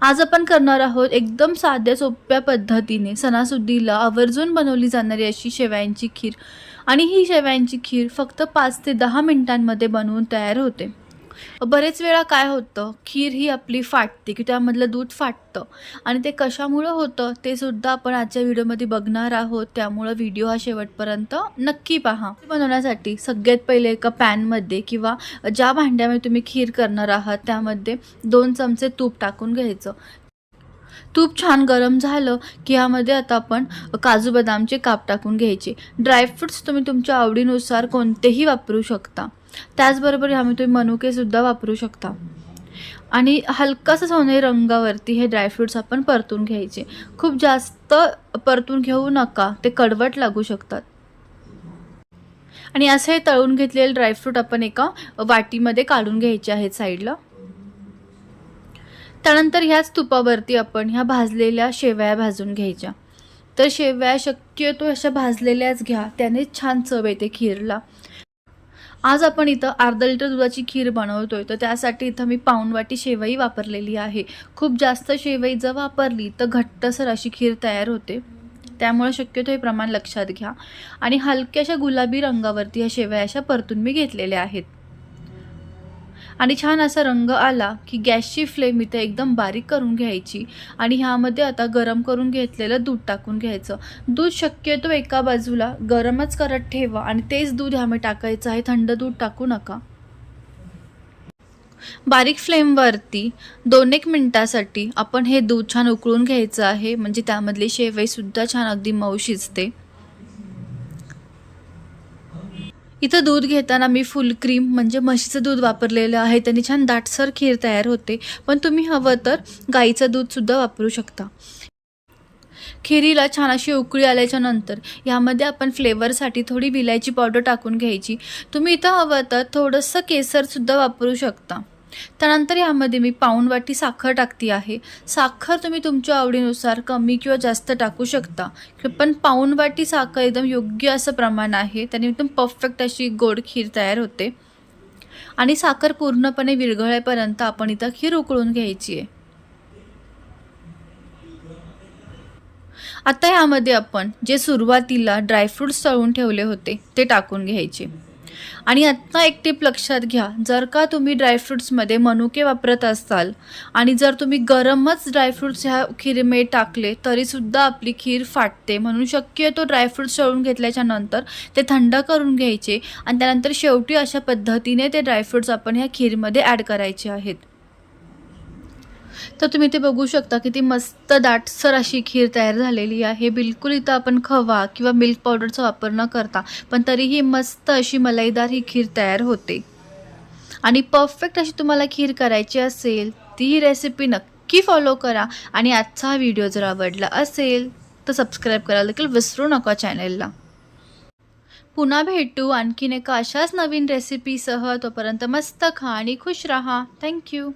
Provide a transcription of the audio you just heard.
आज आपण करणार आहोत एकदम साध्या सोप्या पद्धतीने सणासुदीला आवर्जून बनवली जाणारी अशी शेवयांची खीर. आणि ही शेवयांची खीर फक्त पाच ते दहा मिनिटांमध्ये बनवून तयार होते. बरेच वेळा काय होतं खीर ही आपली फाटते की त्यामधलं दूध फाटतं. आणि ते कशामुळं होतं ते सुद्धा आपण आजच्या व्हिडिओमध्ये बघणार आहोत. त्यामुळं व्हिडिओ हा शेवटपर्यंत नक्की पहा. बनवण्यासाठी सगळ्यात पहिले एका पॅनमध्ये किंवा ज्या भांड्यामध्ये तुम्ही खीर करणार आहात त्यामध्ये दोन चमचे तूप टाकून घ्यायचं. तूप छान गरम झालं की ह्यामध्ये आता आपण काजू बदामचे काप टाकून घ्यायचे. ड्रायफ्रुट्स तुम्ही तुमच्या आवडीनुसार कोणतेही वापरू शकता. त्याचबरोबर ह्यामध्ये तुम्ही मनुकेसुद्धा वापरू शकता. आणि हलकासा सोनेरी रंगावरती हे ड्रायफ्रुट्स आपण परतून घ्यायचे. खूप जास्त परतून घेऊ नका ते कडवट लागू शकतात. आणि असे तळून घेतलेले ड्रायफ्रूट आपण एका वाटीमध्ये काढून घ्यायचे आहेत साईडला त्यानंतर ह्याच तुपावरती आपण ह्या भाजलेल्या शेवया भाजून घ्यायच्या. तर शेवया शक्यतो अशा भाजलेल्याच घ्या त्याने छान चव येते खीरला. आज आपण इथं अर्धा लिटर दुधाची खीर बनवतोय तर त्यासाठी इथं मी पाऊणवाटी शेवई वापरलेली आहे. खूप जास्त शेवई जर वापरली तर घट्टसर अशी खीर तयार होते. त्यामुळे शक्यतो हे प्रमाण लक्षात घ्या. आणि हलक्याशा गुलाबी रंगावरती ह्या शेवया अशा परतून मी घेतलेल्या आहेत. आणि छान असा रंग आला की गॅसची फ्लेम इथे एकदम बारीक करून घ्यायची आणि ह्यामध्ये आता गरम करून घेतलेलं दूध टाकून घ्यायचं. दूध शक्यतो एका बाजूला गरमच करत ठेवा आणि तेच दूध ह्यामध्ये टाकायचं आहे. थंड दूध टाकू नका. बारीक फ्लेमवरती दोन एक मिनटासाठी आपण हे दूध छान उकळून घ्यायचं आहे. म्हणजे त्यामधली शेवईसुद्धा छान अगदी मऊ शिजते. इथं दूध घेताना मी फुल क्रीम म्हणजे म्हशीचं दूध वापरलेलं आहे. त्याने छान दाटसर खीर तयार होते. पण तुम्ही हवं तर गाईचं दूधसुद्धा वापरू शकता. खिरीला छान अशी उकळी आल्याच्यानंतर यामध्ये आपण फ्लेवरसाठी थोडी विलायची पावडर टाकून घ्यायची. तुम्ही इथं हवं तर थोडंसं केसरसुद्धा वापरू शकता. त्यानंतर यामध्ये मी पाऊण वाटी साखर टाकती आहे. साखर तुम्ही तुमच्या आवडीनुसार कमी किंवा जास्त टाकू शकता. पण पाऊण वाटी साखर एकदम योग्य असं प्रमाण आहे. त्याने एकदम परफेक्ट अशी गोड खीर तयार होते. आणि साखर पूर्णपणे विरघळेपर्यंत आपण इथं खीर उकळून घ्यायची आहे. आता यामध्ये आपण जे सुरुवातीला ड्रायफ्रूट्स तळून ठेवले होते ते टाकून घ्यायचे. आणि आत्ता एक टिप लक्षात घ्या. जर का तुम्ही ड्रायफ्रुट्समध्ये मनुके वापरत असाल आणि जर तुम्ही गरमच ड्रायफ्रुट्स ह्या खीरमध्ये टाकले तरीसुद्धा आपली खीर फाटते. म्हणून शक्यतो ड्रायफ्रुट्स तळून घेतल्याच्या नंतर ते थंड करून घ्यायचे आणि त्यानंतर शेवटी अशा पद्धतीने ते ड्रायफ्रुट्स आपण ह्या खीरमध्ये ॲड करायचे आहेत. तर तुम्ही ते बघू शकता किती मस्त दाटसर अशी खीर तयार झालेली आहे. बिलकुल इथं आपण खवा किंवा मिल्क पावडरचा वापर न करता पण तरीही मस्त अशी मलाईदार ही खीर तयार होते. आणि परफेक्ट अशी तुम्हाला खीर करायची असेल ती ही रेसिपी नक्की फॉलो करा आणि आजचा हा व्हिडिओ जर आवडला असेल तर सबस्क्राईब करायला देखील विसरू नका चॅनेलला पुन्हा भेटू आणखीन एका अशाच नवीन रेसिपीसह तोपर्यंत मस्त खा आणि खुश राहा. थँक्यू